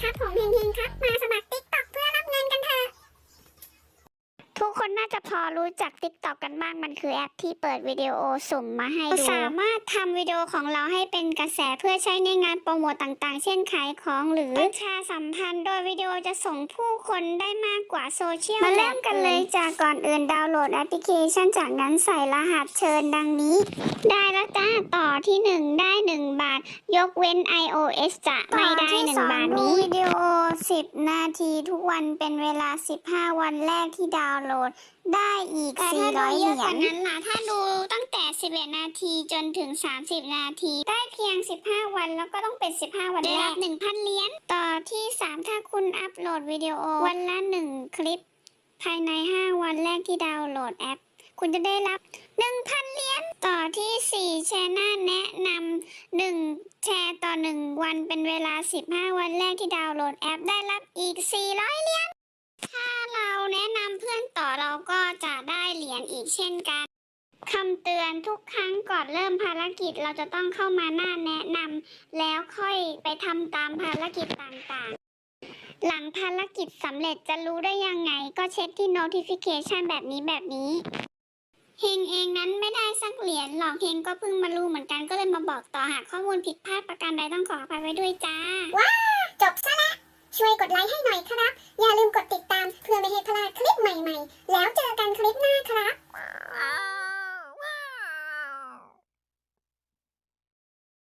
ครับ ผมเฮงเฮงครับ มาสมัครติ๊กต็อกเพื่อรับเงินกันเถอะ ทุกคนน่าจะพอรู้จัก TikTok กันบ้าง มันคือแอปที่เปิดวิดีโอสุ่มมาให้ดู สามารถทำวิดีโอของเราให้เป็นกระแสเพื่อใช้ในงานโปรโมตต่างๆ เช่นขายของหรือประชาสัมพันธ์ โดยวิดีโอจะส่งผู้คนได้มากกว่าโซเชียล มาเริ่มกันเลยจากก่อนอื่นดาวน์โหลดแอปพลิเคชันจากนั้นใส่รหัสเชิญดังนี้ ได้แล้วจ้าต่อที่ 1 ได้1บาทย กเว้น iOS จะไม่ได้1บาทนี้ วิดีโอ 10 นาทีทุกวันเป็นเวลา 15 วันแรกที่ดาวน์โหลด ได้อีก 400 เหรียญนั้นล่ะ ถ้าดูตั้งแต่ 11 นาทีจนถึง 30 นาที ได้เพียง 15 วันแล้วก็ต้องเป็น 15 วันแรก1,000 เหรียญ ต่อที่ 3 ถ้าคุณอัปโหลดวิดีโอ วันละ 1 คลิป ภายใน 5 วันแรกที่ดาวน์โหลดแอป คุณจะได้รับ 1,000 เหรียญ ต่อที่4แร์ต่อ1วันเป็นเวลา 15 วันแรกที่ดาวน์โหลดแอปได้รับอีก 400 เหรียญ ถ้าเราแนะนำเพื่อนต่อเราก็จะได้เหรียญอีกเช่นกัน คำเตือนทุกครั้งก่อนเริ่มภารกิจเราจะต้องเข้ามาหน้าแนะนำแล้วค่อยไปทำตามภารกิจต่างๆ หลังภารกิจสำเร็จจะรู้ได้ยังไงก็เช็คที่ notification แบบนี้แบบนี้ เฮงเองนั้นไม่ได้สักเหรียญหรอกเฮงก็เพิ่งมารู้เหมือนกันก็เลยมาบอกต่อหากข้อมูลผิดพลาดประการใดต้องขออภัยไว้ด้วยจ้าจบซะแล้ว